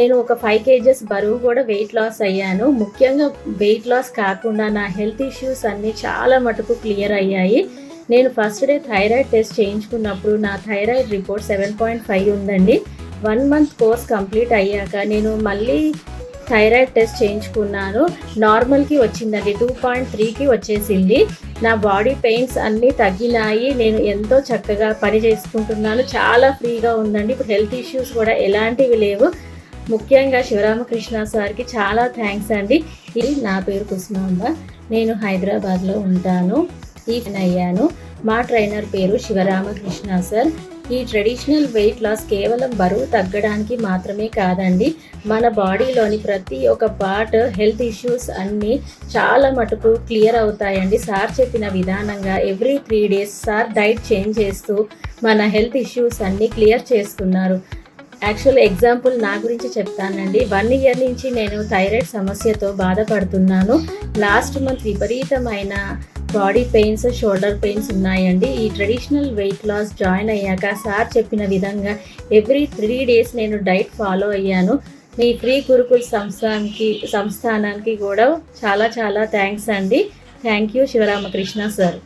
నేను ఒక five kgs బరువు కూడా వెయిట్ లాస్ అయ్యాను. ముఖ్యంగా వెయిట్ లాస్ కాకుండా నా హెల్త్ ఇష్యూస్ అన్నీ చాలా మటుకు క్లియర్ అయ్యాయి. నేను ఫస్ట్ డే థైరాయిడ్ టెస్ట్ చేయించుకున్నప్పుడు నా thyroid report seven point five ఉందండి. వన్ మంత్ కోర్స్ కంప్లీట్ అయ్యాక నేను మళ్ళీ థైరాయిడ్ టెస్ట్ చేయించుకున్నాను. నార్మల్కి వచ్చిందండి. టూ పాయింట్ త్రీకి వచ్చేసింది. నా బాడీ పెయిన్స్ అన్నీ తగ్గినాయి. నేను ఎంతో చక్కగా పని చేసుకుంటున్నాను. చాలా ఫ్రీగా ఉందండి. ఇప్పుడు హెల్త్ ఇష్యూస్ కూడా ఎలాంటివి లేవు. ముఖ్యంగా శివరామకృష్ణ సార్కి చాలా థ్యాంక్స్ అండి. ఇది నా పేరు కుసుమాంబ. నేను హైదరాబాద్లో ఉంటాను. ఈ అయ్యాను. మా ట్రైనర్ పేరు శివరామకృష్ణ సార్. ఈ ట్రెడిషనల్ వెయిట్ లాస్ కేవలం బరువు తగ్గడానికి మాత్రమే కాదండి. మన బాడీలోని ప్రతి ఒక్క పార్ట్ హెల్త్ ఇష్యూస్ అన్నీ చాలా మటుకు క్లియర్ అవుతాయండి. సార్ చెప్పిన విధానంగా every three days sir diet change చేస్తూ మన హెల్త్ ఇష్యూస్ అన్నీ క్లియర్ చేస్తున్నారు. యాక్చువల్ ఎగ్జాంపుల్ నా గురించి చెప్తానండి. వన్ ఇయర్ నుంచి నేను థైరాయిడ్ సమస్యతో బాధపడుతున్నాను. లాస్ట్ మంత్ విపరీతమైన బాడీ పెయిన్స్ షోల్డర్ పెయిన్స్ ఉన్నాయండి. ఈ ట్రెడిషనల్ వెయిట్ లాస్ జాయిన్ అయ్యాక సార్ చెప్పిన విధంగా ఎవ్రీ త్రీ డేస్ నేను డైట్ ఫాలో అయ్యాను. మీ ఫ్రీ గురుకుల్ సంస్థానికి సంస్థానానికి కూడా చాలా చాలా థ్యాంక్స్ అండి. Thank you Sivaramakrishna sir